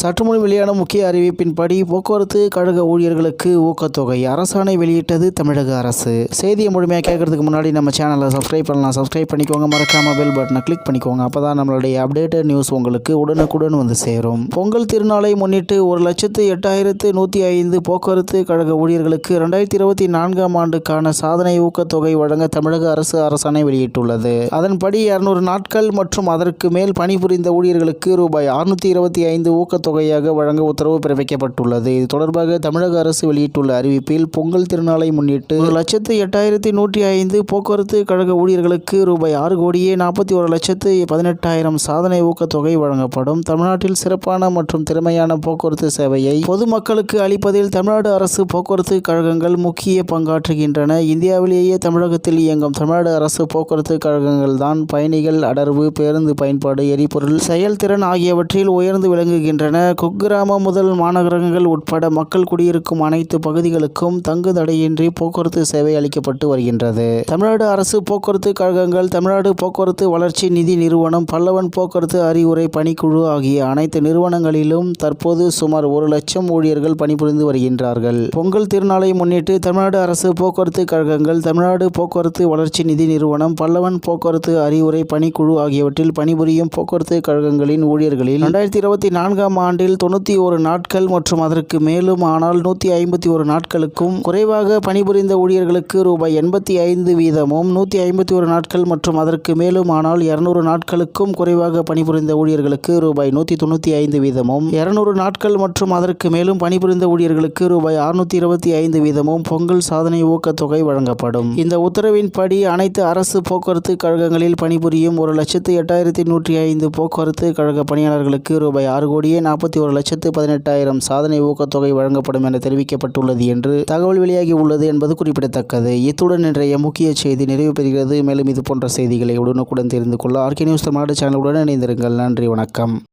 சற்றுமுன் வெளியான முக்கிய அறிவிப்பின்படி போக்குவரத்து கழக ஊழியர்களுக்கு ஊக்கத்தொகை அரசாணை வெளியிட்டது தமிழக அரசு. செய்தியை முழுமையாக கேட்கறதுக்கு முன்னாடி நம்ம சேனலை சப்ஸ்கிரைப் பண்ணலாம். சப்ஸ்கிரைப் பண்ணிக்கோங்க. மறக்காம பெல் பட்டனை கிளிக் பண்ணிக்கோங்க. அப்பதான் நம்மளுடைய அப்டேட்டட் நியூஸ் உங்களுக்கு உடனுக்குடன் வந்து சேரும். பொங்கல் திருநாளை முன்னிட்டு ஒரு லட்சத்து எட்டாயிரத்து நூற்றி ஐந்து போக்குவரத்து கழக ஊழியர்களுக்கு ரெண்டாயிரத்தி இருபத்தி நான்காம் ஆண்டுக்கான சாதனை ஊக்கத்தொகை வழங்க தமிழக அரசு அரசாணை வெளியிட்டுள்ளது. அதன்படி இருநூறு நாட்கள் மற்றும் அதற்கு மேல் பணிபுரிந்த ஊழியர்களுக்கு ரூபாய் அறுநூத்தி இருபத்தி ஐந்து ஊக்கத்தொகை தொகையாக வழங்க உத்தரவு பிறப்பிக்கப்பட்டுள்ளது. இது தொடர்பாக தமிழக அரசு வெளியிட்டுள்ள அறிவிப்பில் பொங்கல் திருநாளை முன்னிட்டு ஒரு லட்சத்து எட்டாயிரத்தி நூற்றி ஐந்து போக்குவரத்து கழக ஊழியர்களுக்கு ரூபாய் ஆறு கோடியே நாற்பத்தி ஒரு லட்சத்து பதினெட்டாயிரம் சாதனை ஊக்கத்தொகை வழங்கப்படும். தமிழ்நாட்டில் சிறப்பான மற்றும் திறமையான போக்குவரத்து சேவையை பொதுமக்களுக்கு அளிப்பதில் தமிழ்நாடு அரசு போக்குவரத்து கழகங்கள் முக்கிய பங்காற்றுகின்றன. இந்தியாவிலேயே தமிழகத்தில் இயங்கும் தமிழ்நாடு அரசு போக்குவரத்து கழகங்கள் தான் பயணிகள் அடர்வு பேருந்து பயன்பாடு எரிபொருள் செயல்திறன் ஆகியவற்றில் உயர்ந்து விளங்குகின்றன. குக்கிராமம் முதல் மாநகரங்கள் உட்பட மக்கள் குடியிருக்கும் அனைத்து பகுதிகளுக்கும் தங்கு தடையின்றி போக்குவரத்து சேவை அளிக்கப்பட்டு வருகின்றது. தமிழ்நாடு அரசு போக்குவரத்து கழகங்கள் தமிழ்நாடு போக்குவரத்து வளர்ச்சி நிதி நிறுவனம் பல்லவன் போக்குவரத்து அறிவுரை பணிக்குழு ஆகிய அனைத்து நிறுவனங்களிலும் தற்போது சுமார் ஒரு லட்சம் ஊழியர்கள் பணிபுரிந்து வருகின்றார்கள். பொங்கல் திருநாளை முன்னிட்டு தமிழ்நாடு அரசு போக்குவரத்து கழகங்கள் தமிழ்நாடு போக்குவரத்து வளர்ச்சி நிதி நிறுவனம் பல்லவன் போக்குவரத்து அறிவுரை பணிக்குழு ஆகியவற்றில் பணிபுரியும் போக்குவரத்து கழகங்களின் ஊழியர்களில் இரண்டாயிரத்தி இருபத்தி நான்காம் ஆண்டில் தொண்ணூற்றி ஒரு நாட்கள் மற்றும் அதற்கு மேலும் ஆனால் நூற்றி ஐம்பத்தி ஒரு நாட்களுக்கும் குறைவாக பணிபுரிந்த ஊழியர்களுக்கு ரூபாய் எண்பத்தி ஐந்து வீதமும் நூற்றி ஐம்பத்தி ஒரு நாட்கள் மற்றும் அதற்கு மேலும் ஆனால் இருநூறு நாட்களுக்கும் குறைவாக பணிபுரிந்த ஊழியர்களுக்கு ரூபாய் நூற்றி தொண்ணூற்றி ஐந்து வீதமும் இருநூறு நாட்கள் மற்றும் அதற்கு மேலும் பணிபுரிந்த ஊழியர்களுக்கு ரூபாய் அறுநூற்றி இருபத்தி ஐந்து வீதமும் பொங்கல் சாதனை ஊக்கத்தொகை வழங்கப்படும். இந்த உத்தரவின்படி அனைத்து அரசு போக்குவரத்து கழகங்களில் பணிபுரியும் ஒரு லட்சத்து எட்டாயிரத்தி நூற்றி ஐந்து போக்குவரத்து கழக பணியாளர்களுக்கு ரூபாய் ஆறு கோடியே நாற்பத்தி ஒரு லட்சத்து பதினெட்டாயிரம் சாதனை ஊக்கத்தொகை வழங்கப்படும் என தெரிவிக்கப்பட்டுள்ளது என்று தகவல் வெளியாகி உள்ளது என்பது குறிப்பிடத்தக்கது. இத்துடன் இன்றைய முக்கிய செய்தி நிறைவு பெறுகிறது. மேலும் இது போன்ற செய்திகளை உடனுக்குடன் தெரிந்து கொள்ள ஆர்கே நியூஸ் தமிழ்நாடு சேனலுடன் இணைந்திருங்கள். நன்றி வணக்கம்.